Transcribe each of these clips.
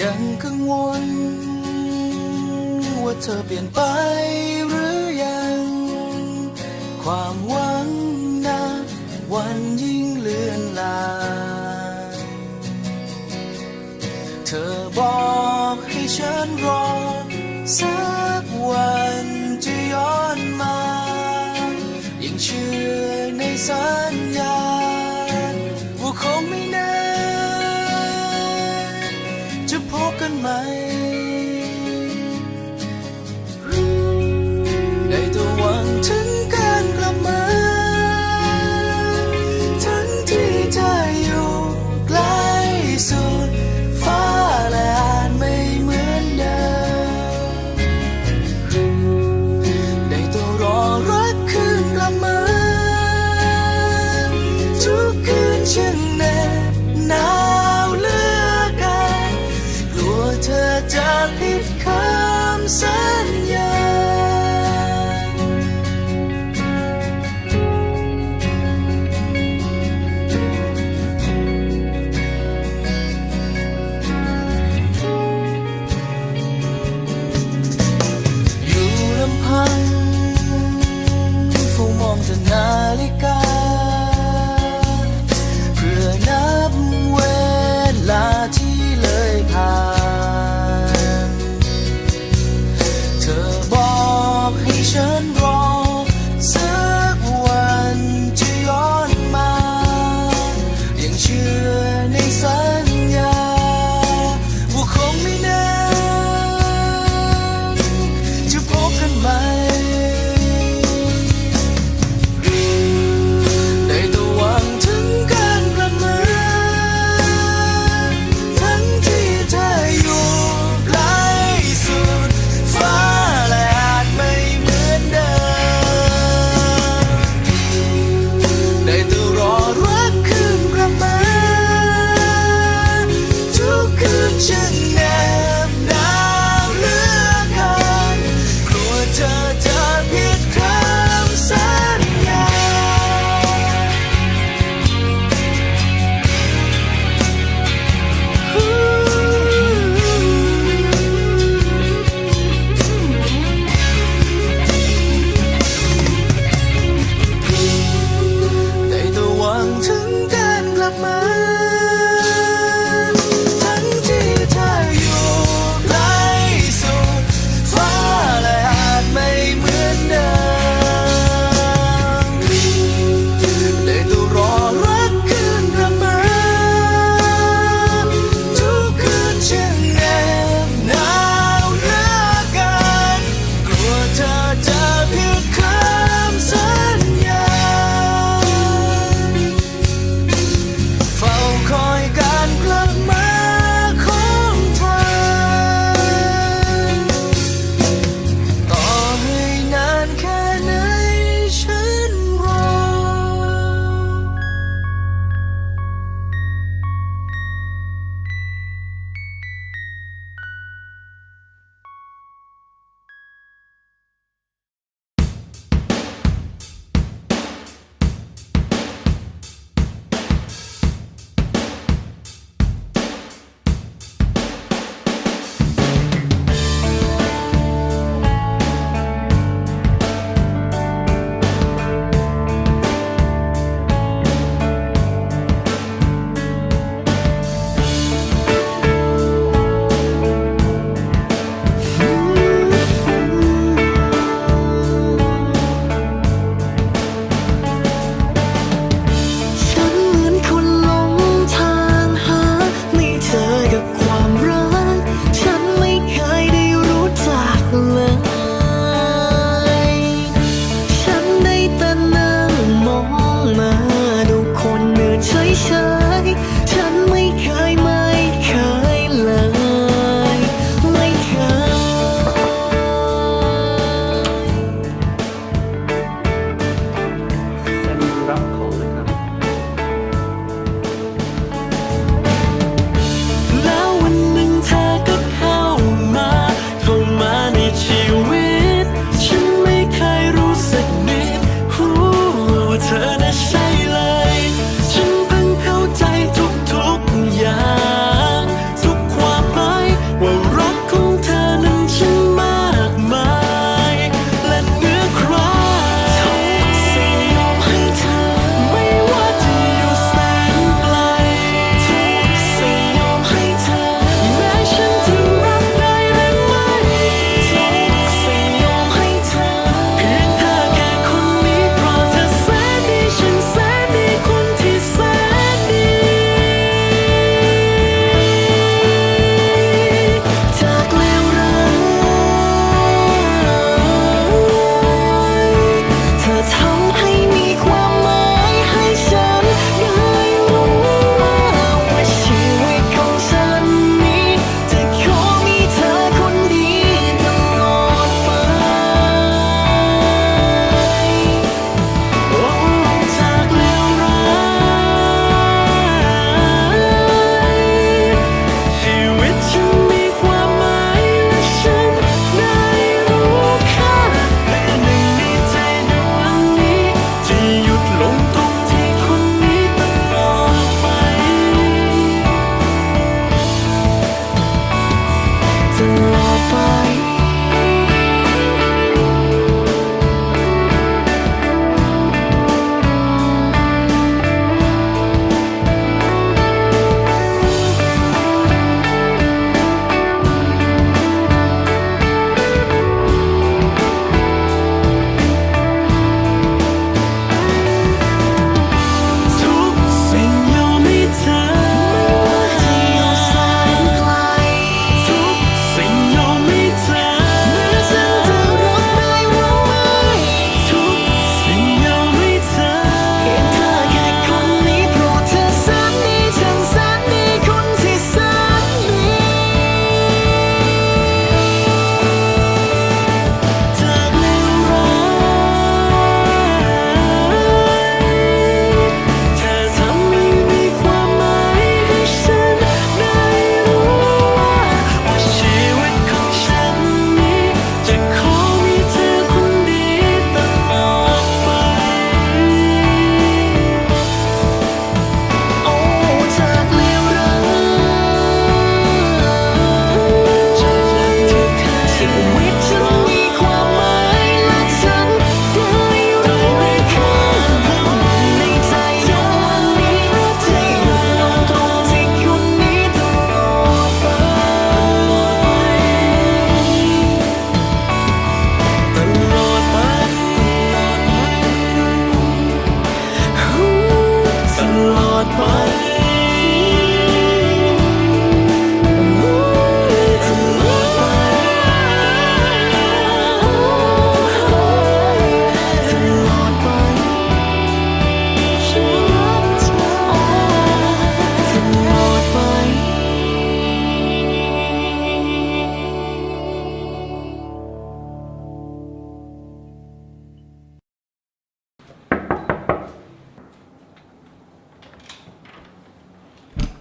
ยังกังวล ว่าเธอเปลี่ยนไปหรือยัง ความหวังนะวันยิ่งเลือนลางเธอบอกให้ฉันรอ สักวันจะย้อนมายังเชื่อในสัญ จะพบกันไหม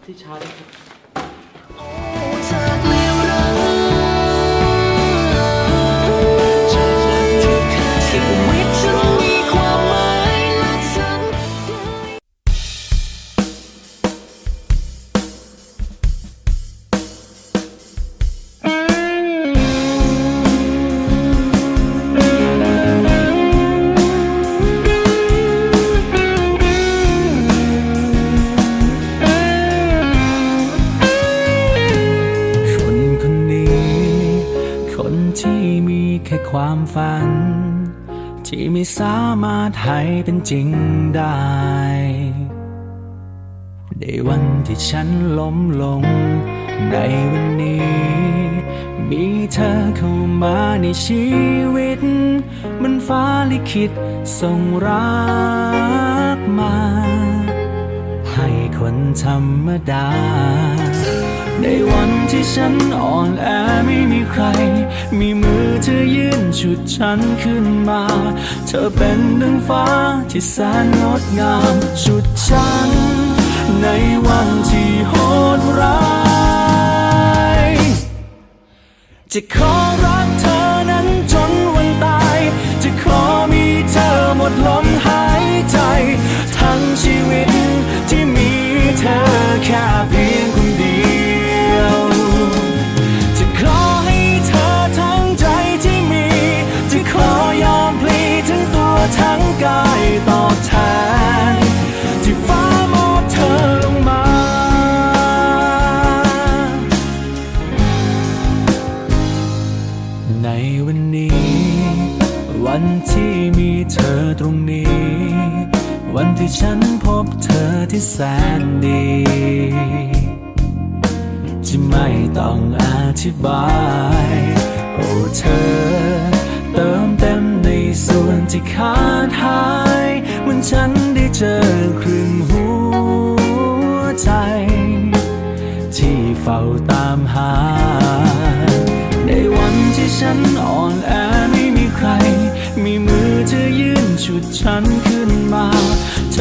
ที่ช ฝัน ที่ไม่สามารถให้เป็นจริงได้ ในวันที่ฉันล้มลง ในวันนี้ มีเธอเข้ามาในชีวิต มันฟ้าลิขิตส่งรักมา ให้คนธรรมดา ในวันที่ฉันอ่อนแอไม่มีใคร มีมือเธอยื่นฉุดฉันขึ้นมา เธอเป็นดังฟ้าที่แสนงดงามฉุดฉัน ในวันที่โหดร้าย จะขอรักเธอนั้นจนวันตาย จะขอมีเธอหมดลมหายใจ ทั้งชีวิตที่มีเธอแค่ สนดีที่ไม่ต้องอธิบาย โอ้เธอ เติมเต็มในส่วนที่ขาดหายเหมือนฉันได้เจอครึ่งหัวใจ ที่เฝ้าตามหา ในวันที่ฉันอ่อนแอไม่มีใคร มีมือเธอยื่นฉุดฉันขึ้นมา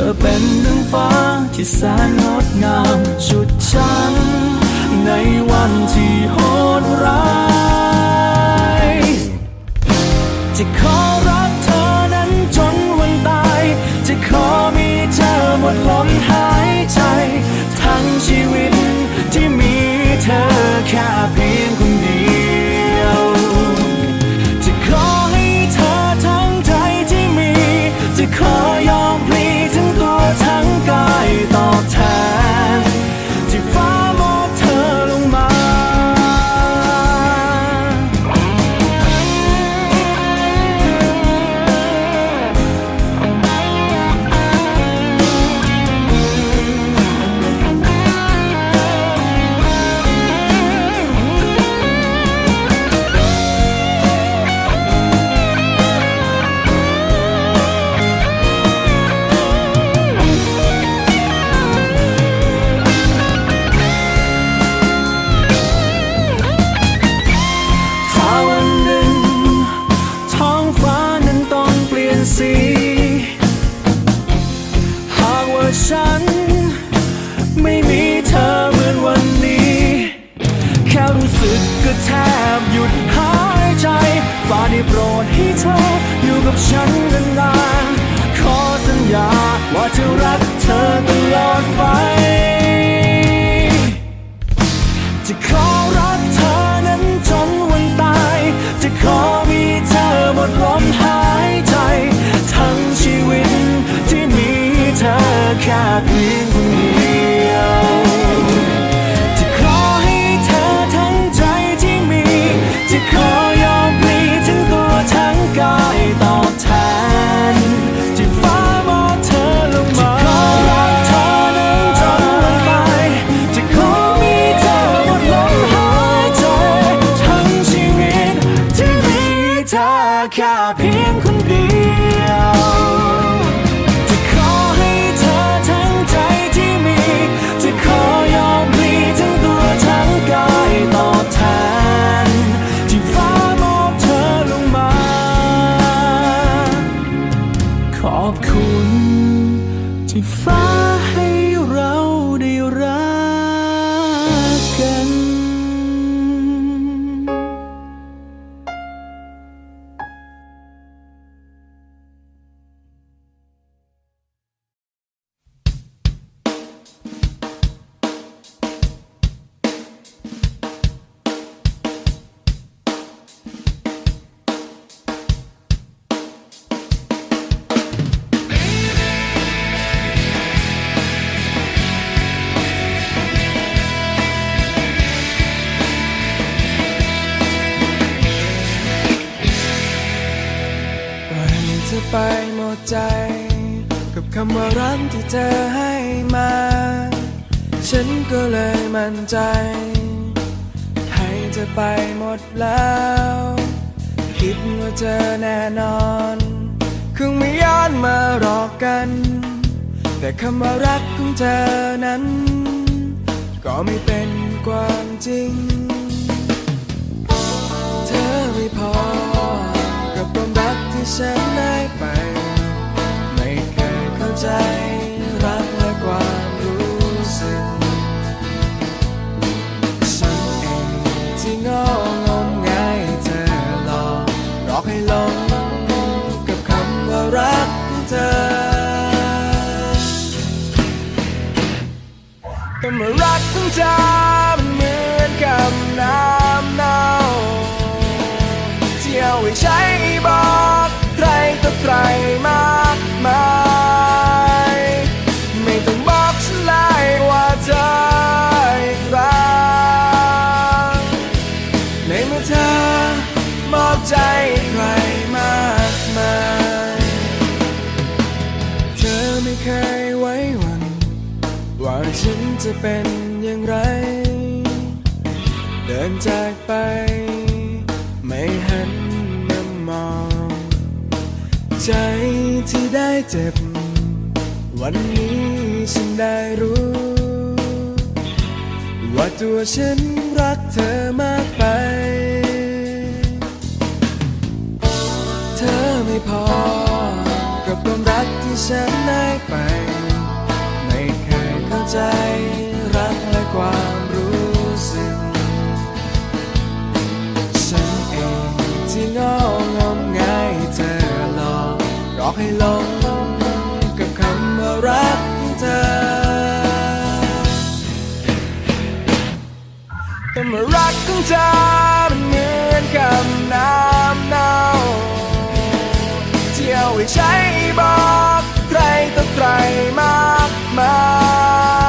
ธอเป็นดังฟ้าที่แสนงดงามชุดฉัน ในวันที่โหดร้ายจะขอ ก็แทบหยุดหายใจฟ้าได้โปรดให้เธออยู่กับฉันนาน อบคุณที่ฟ้า คำว่ารักที่เธอให้มา ฉันก็เลยมั่นใจ ให้เธอไปหมดแล้ว คิดว่าเธอแน่นอนคงไม่ย้อนมาหลอกกัน แต่คำว่ารักของเธอนั้น ก็ไม่เป็นความจริง ใจรักและความรู้สึก ฉันเองที่งองมงายให้เธอหลอกหลอกให้หลงกับคำว่ารักเธอ แต่เมื่อรักของเธอ ใจที่ได้เจ็บ วันนี้ฉันได้รู้ ว่าตัวฉันรักเธอมากไป เธอไม่พอ กับความรักที่ฉันได้ไป ไม่เคยเข้าใจรักและความ ให้หลงกับคำว่ารักเธอแต่เมื่อรักของเธอมันเหมือนคำน้ำเน่าเที่ยวให้ใช้บอกใครต่อใครมากมาย